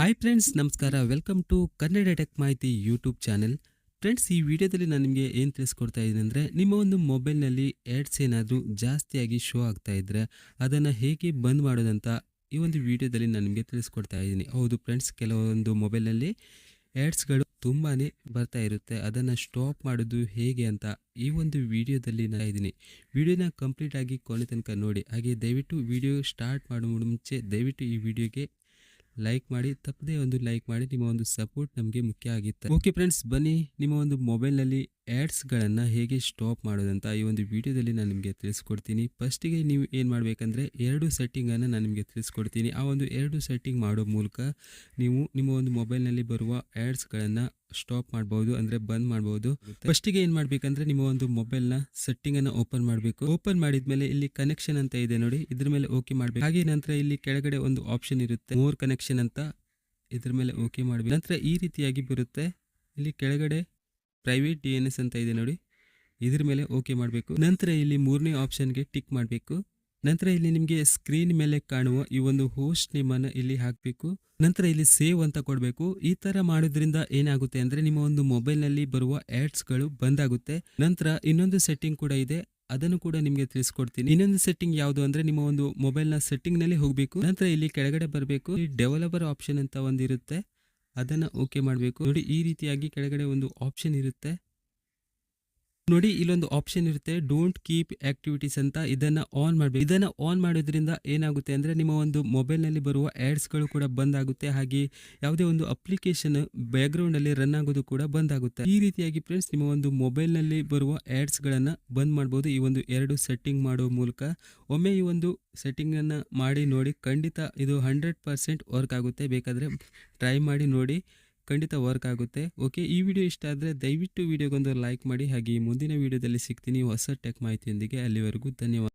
Hi friends ನಮಸ್ಕಾರ. Welcome to Kannada tech Mahiti YouTube channel friends ಈ ವಿಡಿಯೋದಲ್ಲಿ ನಾನು ನಿಮಗೆ ಏನು ತಿಳಿಸ್ಕೊಡ್ತಾ ಇದ್ದೀನಿ ಅಂದರೆ, ನಿಮ್ಮ ಒಂದು ಮೊಬೈಲ್ನಲ್ಲಿ ಆ್ಯಡ್ಸ್ ಏನಾದರೂ ಜಾಸ್ತಿಯಾಗಿ ಶೋ ಆಗ್ತಾ ಇದ್ದರೆ ಅದನ್ನು ಹೇಗೆ ಬಂದ್ ಮಾಡೋದಂತ ಈ ಒಂದು ವಿಡಿಯೋದಲ್ಲಿ ನಾನು ನಿಮಗೆ ತಿಳಿಸ್ಕೊಡ್ತಾ ಇದ್ದೀನಿ. ಹೌದು ಫ್ರೆಂಡ್ಸ್ ಕೆಲವೊಂದು ಮೊಬೈಲ್ನಲ್ಲಿ ಆ್ಯಡ್ಸ್ಗಳು ತುಂಬಾ ಬರ್ತಾ ಇರುತ್ತೆ. ಅದನ್ನು ಸ್ಟಾಪ್ ಮಾಡೋದು ಹೇಗೆ ಅಂತ ಈ ಒಂದು ವಿಡಿಯೋದಲ್ಲಿ ನಾನು ಇದ್ದೀನಿ. ವಿಡಿಯೋನ ಕಂಪ್ಲೀಟ್ ಆಗಿ ಕೊನೆ ತನಕ ನೋಡಿ. ಹಾಗೆ ದಯವಿಟ್ಟು ವಿಡಿಯೋ ಸ್ಟಾರ್ಟ್ ಮಾಡೋ ಮುಂಚೆ ದಯವಿಟ್ಟು ಈ ವಿಡಿಯೋಗೆ ಲೈಕ್ ಮಾಡಿ, ತಪ್ಪದೇ ಒಂದು ಲೈಕ್ ಮಾಡಿ, ನಿಮ್ಮ ಒಂದು ಸಪೋರ್ಟ್ ನಮಗೆ ಮುಖ್ಯ ಆಗಿತ್ತು. ಓಕೆ ಫ್ರೆಂಡ್ಸ್ ಬನ್ನಿ, ನಿಮ್ಮ ಒಂದು ಮೊಬೈಲ್ನಲ್ಲಿ ಆ್ಯಡ್ಸ್ಗಳನ್ನು ಹೇಗೆ ಸ್ಟಾಪ್ ಮಾಡೋದಂತ ಈ ಒಂದು ವಿಡಿಯೋದಲ್ಲಿ ನಾನು ನಿಮಗೆ ತಿಳಿಸ್ಕೊಡ್ತೀನಿ. ಫಸ್ಟಿಗೆ ನೀವು ಏನು ಮಾಡಬೇಕಂದ್ರೆ ಎರಡು ಸೆಟ್ಟಿಂಗನ್ನು ನಾನು ನಿಮಗೆ ತಿಳಿಸ್ಕೊಡ್ತೀನಿ. ಆ ಒಂದು ಎರಡು ಸೆಟ್ಟಿಂಗ್ ಮಾಡೋ ಮೂಲಕ ನೀವು ನಿಮ್ಮ ಒಂದು ಮೊಬೈಲ್ನಲ್ಲಿ ಬರುವ ಆ್ಯಡ್ಸ್ಗಳನ್ನು ಸ್ಟಾಪ್ ಮಾಡ್ಬೋದು, ಅಂದರೆ ಬಂದ್ ಮಾಡ್ಬೋದು. ಫಸ್ಟಿಗೆ ಏನು ಮಾಡಬೇಕಂದ್ರೆ ನಿಮ್ಮ ಒಂದು ಮೊಬೈಲ್ನ ಸೆಟ್ಟಿಂಗನ್ನು ಓಪನ್ ಮಾಡಬೇಕು. ಓಪನ್ ಮಾಡಿದ ಮೇಲೆ ಇಲ್ಲಿ ಕನೆಕ್ಷನ್ ಅಂತ ಇದೆ ನೋಡಿ, ಇದ್ರ ಮೇಲೆ ಓಕೆ ಮಾಡಬೇಕು. ಹಾಗೆ ನಂತರ ಇಲ್ಲಿ ಕೆಳಗಡೆ ಒಂದು ಆಪ್ಷನ್ ಇರುತ್ತೆ ಮೋರ್ ಕನೆಕ್ಷನ್ ಅಂತ ಇದ್ರ ಮೇಲೆ ಓಕೆ ಮಾಡಬೇಕು. ನಂತರ ಈ ರೀತಿಯಾಗಿ ಬರುತ್ತೆ. ಇಲ್ಲಿ ಕೆಳಗಡೆ ಪ್ರೈವೇಟ್ ಡಿ ಎನ್ ಎಸ್ ಅಂತ ಇದೆ ನೋಡಿ. ಇದ್ರ ಮೇಲೆ ಓಕೆ ಮಾಡಬೇಕು. ನಂತರ ಇಲ್ಲಿ ಮೂರನೇ ಆಪ್ಷನ್ಗೆ ಟಿಕ್ ಮಾಡಬೇಕು. ನಂತರ ಇಲ್ಲಿ ನಿಮಗೆ ಸ್ಕ್ರೀನ್ ಮೇಲೆ ಕಾಣುವ ಈ ಒಂದು ಹೋಸ್ಟ್ ನಿಮ್ಮನ್ನು ಇಲ್ಲಿ ಹಾಕಬೇಕು. ನಂತರ ಇಲ್ಲಿ ಸೇವ್ ಅಂತ ಕೊಡಬೇಕು. ಈ ತರ ಮಾಡೋದ್ರಿಂದ ಏನಾಗುತ್ತೆ ಅಂದ್ರೆ ನಿಮ್ಮ ಒಂದು ಮೊಬೈಲ್ನಲ್ಲಿ ಬರುವ ಆಡ್ಸ್ಗಳು ಬಂದಾಗುತ್ತೆ. ನಂತರ ಇನ್ನೊಂದು ಸೆಟ್ಟಿಂಗ್ ಕೂಡ ಇದೆ. ಅದನ್ನು ಕೂಡ ನಿಮಗೆ ತಿಳಿಸ್ಕೊಡ್ತೀನಿ. ಇನ್ನೊಂದು ಸೆಟ್ಟಿಂಗ್ ಯಾವುದು ಅಂದ್ರೆ ನಿಮ್ಮ ಒಂದು ಮೊಬೈಲ್ನ ಸೆಟ್ಟಿಂಗ್ನಲ್ಲಿ ಹೋಗಬೇಕು. ನಂತರ ಇಲ್ಲಿ ಕೆಳಗಡೆ ಬರಬೇಕು. ಈ ಡೆವಲಪರ್ ಆಪ್ಷನ್ ಅಂತ ಒಂದಿರುತ್ತೆ. ಅದನ್ನ ಓಕೆ ಮಾಡಬೇಕು. ನೋಡಿ ಈ ರೀತಿಯಾಗಿ ಕೆಳಗಡೆ ಒಂದು ಆಪ್ಷನ್ ಇರುತ್ತೆ. ನೋಡಿ, ಇಲ್ಲೊಂದು ಆಪ್ಷನ್ ಇರುತ್ತೆ. ಡೋಂಟ್ ಕೀಪ್ ಆಕ್ಟಿವಿಟೀಸ್ ಅಂತ ಇದನ್ನ ಆನ್ ಮಾಡಬೇಕು. ಇದನ್ನ ಆನ್ ಮಾಡೋದ್ರಿಂದ ಏನಾಗುತ್ತೆ ಅಂದ್ರೆ, ನಿಮ್ಮ ಒಂದು ಮೊಬೈಲ್ನಲ್ಲಿ ಬರುವ ಆಡ್ಸ್ಗಳು ಕೂಡ ಬಂದ್ ಆಗುತ್ತೆ ಹಾಗೆ ಯಾವುದೇ ಒಂದು ಅಪ್ಲಿಕೇಶನ್ ಬ್ಯಾಕ್ಗ್ರೌಂಡ್ ಅಲ್ಲಿ ರನ್ ಆಗೋದು ಕೂಡ ಬಂದ್ ಆಗುತ್ತೆ ಈ ರೀತಿಯಾಗಿ ಫ್ರೆಂಡ್ಸ್ ನಿಮ್ಮ ಒಂದು ಮೊಬೈಲ್ನಲ್ಲಿ ಬರುವ ಆಡ್ಸ್ ಗಳನ್ನ ಬಂದ್ ಮಾಡಬಹುದು ಈ ಒಂದು ಎರಡು ಸೆಟ್ಟಿಂಗ್ ಮಾಡೋ ಮೂಲಕ. ಒಮ್ಮೆ ಈ ಒಂದು ಸೆಟ್ಟಿಂಗ್ ಅನ್ನ ಮಾಡಿ ನೋಡಿ, ಖಂಡಿತ ಇದು ಹಂಡ್ರೆಡ್ ಪರ್ಸೆಂಟ್ ವರ್ಕ್ ಆಗುತ್ತೆ. ಬೇಕಾದ್ರೆ ಟ್ರೈ ಮಾಡಿ ನೋಡಿ. ಖಂಡಿತ ವರ್ಕ್ ಆಗುತ್ತೆ. ಓಕೆ ಈ ವಿಡಿಯೋ ಇಷ್ಟ ಆದರೆ ದಯವಿಟ್ಟು ವಿಡಿಯೋಗೊಂದು ಲೈಕ್ ಮಾಡಿ. ಹಾಗೆ ಮುಂದಿನ ವಿಡಿಯೋದಲ್ಲಿ ಸಿಗ್ತೀನಿ ಹೊಸ ಟೆಕ್ ಮಾಹಿತಿಯೊಂದಿಗೆ. ಅಲ್ಲಿವರೆಗೂ ಧನ್ಯವಾದ.